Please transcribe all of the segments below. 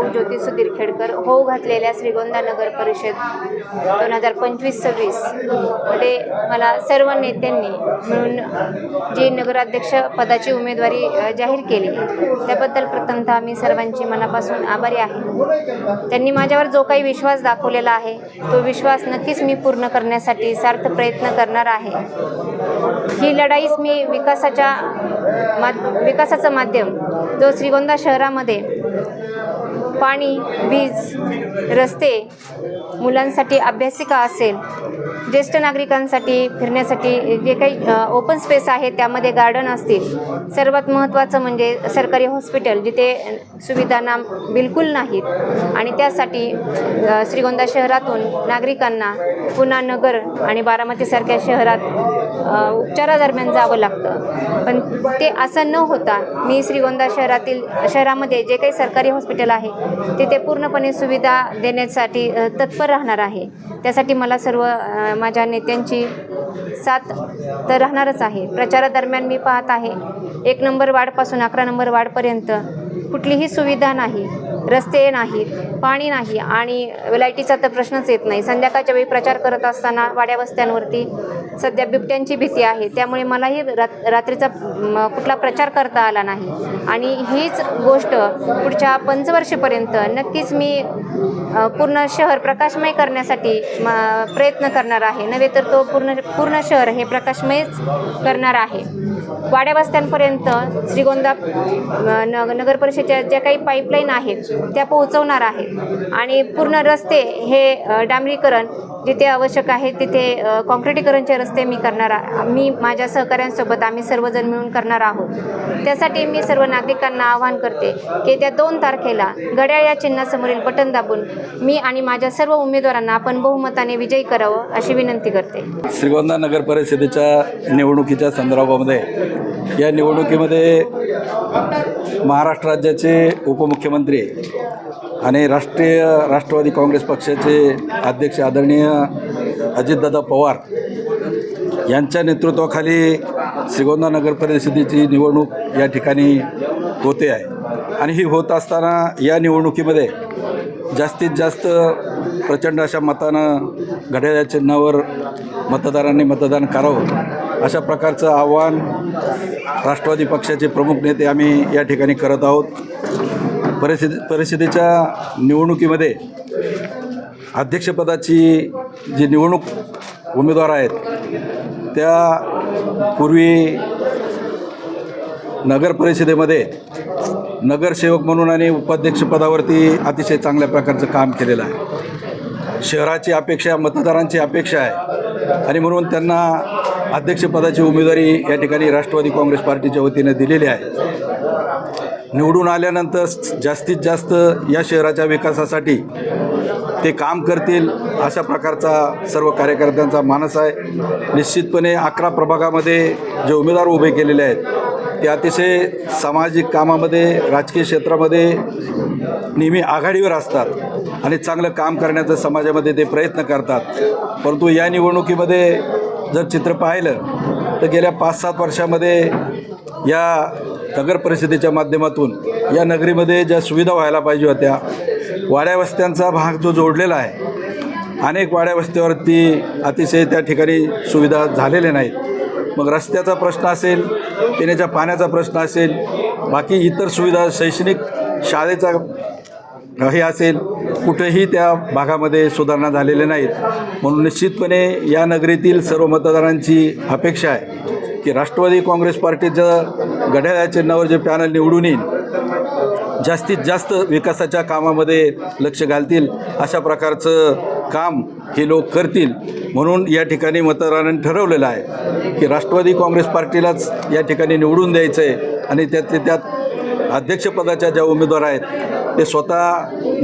भाऊ ज्योती सुधीर खेडकर होऊ घातलेल्या श्रीगोंदा नगर परिषद दोन हजार पंचवीस सव्वीस. मध्ये मला सर्व नेत्यांनी मिळून जी नगराध्यक्ष पदाची उमेदवारी जाहीर केली त्याबद्दल प्रथमतः मी सर्वांची मनापासून आभारी आहे. त्यांनी माझ्यावर जो काही विश्वास दाखवलेला आहे तो विश्वास नक्कीच मी पूर्ण करण्यासाठी सार्थ प्रयत्न करणार आहे. ही लढाईच मी विकासाच्या मा विकासाचं माध्यम जो श्रीगोंदा शहरामध्ये पाणी वीज रस्ते मुलांसाठी अभ्यासिका असेल ज्येष्ठ नागरिकांसाठी फिरण्यासाठी जे काही ओपन स्पेस आहे त्यामध्ये गार्डन असतील. सर्वात महत्त्वाचं म्हणजे सरकारी हॉस्पिटल जिथे सुविधा ना बिलकुल नाहीत. आणि त्यासाठी श्रीगोंदा शहरातून नागरिकांना पुन्हा नगर आणि बारामतीसारख्या शहरात उपचारादरम्यान जावं लागतं. पण ते असं न होता मी श्रीगोंदा शहरातील शहरामध्ये जे काही सरकारी हॉस्पिटल आहे तिथे पूर्णपणे सुविधा देण्यासाठी तत्पर राहणार आहे. त्यासाठी मला सर्व माझ्या नेत्यांची साथ तर राहणारच आहे. प्रचारादरम्यान मी पाहत आहे एक नंबर वार्डपासून अकरा नंबर वार्डपर्यंत कुठलीही सुविधा नाही रस्ते नाहीत पाणी नाही आणि लाईटीचा तर प्रश्नच येत नाही. संध्याकाळच्या वेळी प्रचार करत असताना वाड्या वस्त्यांवरती सध्या बिबट्यांची भीती आहे. त्यामुळे मलाही रात रात्रीचा म, कुठला प्रचार करता आला नाही. आणि हीच गोष्ट पुढच्या पंचवर्षीपर्यंत नक्कीच मी पूर्ण शहर प्रकाशमय करण्यासाठी म, प्रयत्न करणार आहे. नव्हे तर तो पूर्ण पूर्ण शहर हे प्रकाशमयच करणार आहे. वाड्या वस्त्यांपर्यंत श्रीगोंदा न नगर परिषदेच्या ज्या काही पाईपलाईन आहेत त्या पोहोचवणार आहे. आणि पूर्ण रस्ते हे डांबरीकरण जिथे आवश्यक आहे तिथे अ, काँक्रिटीकरणचे रस्ते मी करणार मी माझ्या सहकाऱ्यांसोबत आम्ही सर्वजण मिळून करणार आहोत. त्यासाठी मी सर्व नागरिकांना आवाहन करते की त्या दोन तारखेला घड्याळ या चिन्हासमोरील बटन दाबून मी आणि माझ्या सर्व उमेदवारांना आपण बहुमताने विजयी करावं अशी विनंती करते. श्रीगोंदा नगर परिषदेच्या निवडणुकीच्या संदर्भामध्ये या निवडणुकीमध्ये महाराष्ट्र राज्याचे उपमुख्यमंत्री आणि राष्ट्रीय राष्ट्रवादी काँग्रेस पक्षाचे अध्यक्ष आदरणीय अजितदादा पवार यांच्या नेतृत्वाखाली श्रीगोंदा नगर परिषदेची निवडणूक या ठिकाणी होते आहे. आणि ही होत असताना या निवडणुकीमध्ये जास्तीत जास्त प्रचंड अशा मतानं घड्याळ्या चिन्हावर मतदारांनी मतदान करावं अशा प्रकारचं आव्हान राष्ट्रवादी पक्षाचे प्रमुख नेते आम्ही या ठिकाणी करत आहोत. परिषद परिषदेच्या निवडणुकीमध्ये अध्यक्षपदाची जी निवडणूक उमेदवार आहेत त्या पूर्वी नगर परिषदेमध्ये नगरसेवक म्हणून आणि उपाध्यक्षपदावरती अतिशय चांगल्या प्रकारचं काम केलेलं आहे. शहराची अपेक्षा मतदारांची अपेक्षा आहे. आणि म्हणून त्यांना अध्यक्षपदाची उमेदवारी या ठिकाणी राष्ट्रवादी काँग्रेस पार्टीच्या वतीनं दिलेली आहे. निवडून आल्यानंतर जास्तीत जास्त या शहराच्या विकासासाठी ते काम करतील अशा प्रकारचा सर्व कार्यकर्त्यांचा मानस आहे. निश्चितपणे अकरा प्रभागामध्ये जे उमेदवार उभे केलेले आहेत ते अतिशय सामाजिक कामामध्ये राजकीय क्षेत्रामध्ये नेहमी आघाडीवर असतात आणि चांगलं काम करण्याचा समाजामध्ये ते प्रयत्न करतात. परंतु या निवडणुकीमध्ये जर चित्र पाहिलं तर गेल्या पाच सात वर्षामध्ये या नगर परिषदेच्या माध्यमातून या नगरीमध्ये ज्या सुविधा व्हायला पाहिजे होत्या वाड्यावस्त्यांचा भाग जो जोडलेला आहे अनेक वाड्यावस्त्यावरती अतिशय त्या ठिकाणी सुविधा झालेल्या नाहीत. मग रस्त्याचा प्रश्न असेल पिण्याच्या पाण्याचा प्रश्न असेल बाकी इतर सुविधा शैक्षणिक शाळेचा हे असेल कुठेही त्या भागामध्ये सुधारणा झालेल्या नाहीत. म्हणून निश्चितपणे या नगरीतील सर्व मतदारांची अपेक्षा आहे की राष्ट्रवादी काँग्रेस पार्टीचं घड्याळ्या चिन्हावर जे पॅनल निवडून येईल. जास्तीत जास्त विकासाच्या कामामध्ये लक्ष घालतील. अशा प्रकारचं काम हे लोक करतील. म्हणून या ठिकाणी मतदारांनी ठरवलेलं आहे की राष्ट्रवादी काँग्रेस पार्टीलाच या ठिकाणी निवडून द्यायचं आहे आणि त्यातले त्यात अध्यक्षपदाच्या ज्या उमेदवार आहेत ते स्वतः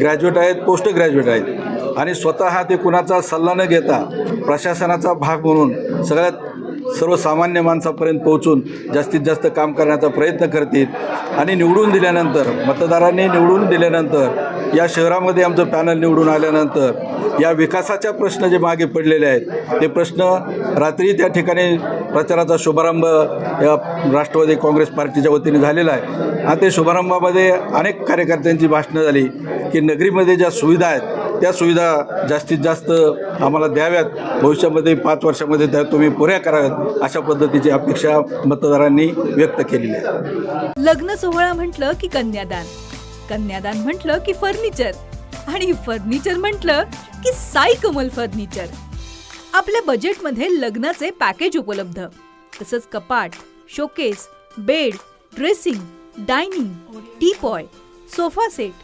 ग्रॅज्युएट आहेत पोस्ट ग्रॅज्युएट आहेत. आणि स्वतः ते कुणाचा सल्ला न घेता प्रशासनाचा भाग म्हणून सगळ्यात सर्वसामान्य माणसापर्यंत पोहोचून जास्तीत जास्त काम करण्याचा प्रयत्न करतील आणि निवडून दिल्यानंतर मतदारांनी निवडून दिल्यानंतर या शहरामध्ये आमचं पॅनल निवडून आल्यानंतर या विकासाच्या प्रश्न जे मागे पडलेले आहेत ते प्रश्न रात्री त्या ठिकाणी प्रचाराचा शुभारंभ या राष्ट्रवादी काँग्रेस पार्टीच्या वतीने झालेला आहे. आणि ते शुभारंभामध्ये अनेक कार्यकर्त्यांची भाषणं झाली की नगरीमध्ये ज्या सुविधा आहेत त्या सुविधा जास्तीत जास्त आम्हाला द्याव्यात. भविष्यामध्ये पाच वर्षामध्ये त्या तुम्ही पुऱ्या कराव्यात अशा पद्धतीची अपेक्षा मतदारांनी व्यक्त केलेली आहे. लग्न सोहळा म्हटलं की कन्यादान कन्यादान म्हटलं की फर्निचर आणि फर्निचर म्हटलं की साई कमल फर्निचर. आपल्या बजेटमध्ये लग्नाचे पॅकेज उपलब्ध तसंच कपाट showcase bed dressing dining teapoy sofa set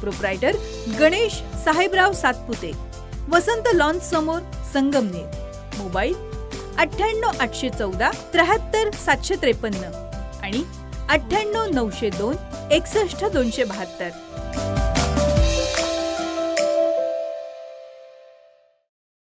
proprietor Ganesh Sahebrao Satpute. Vasant lawns समोर संगमनेर. मोबाईल अठ्ठ्याण्णव आठशे चौदा त्र्याहत्तर सातशे त्रेपन्न आणि अठ्ठ्याण्णव नऊशे दोन एकसष्ट दोनशे बहात्तर.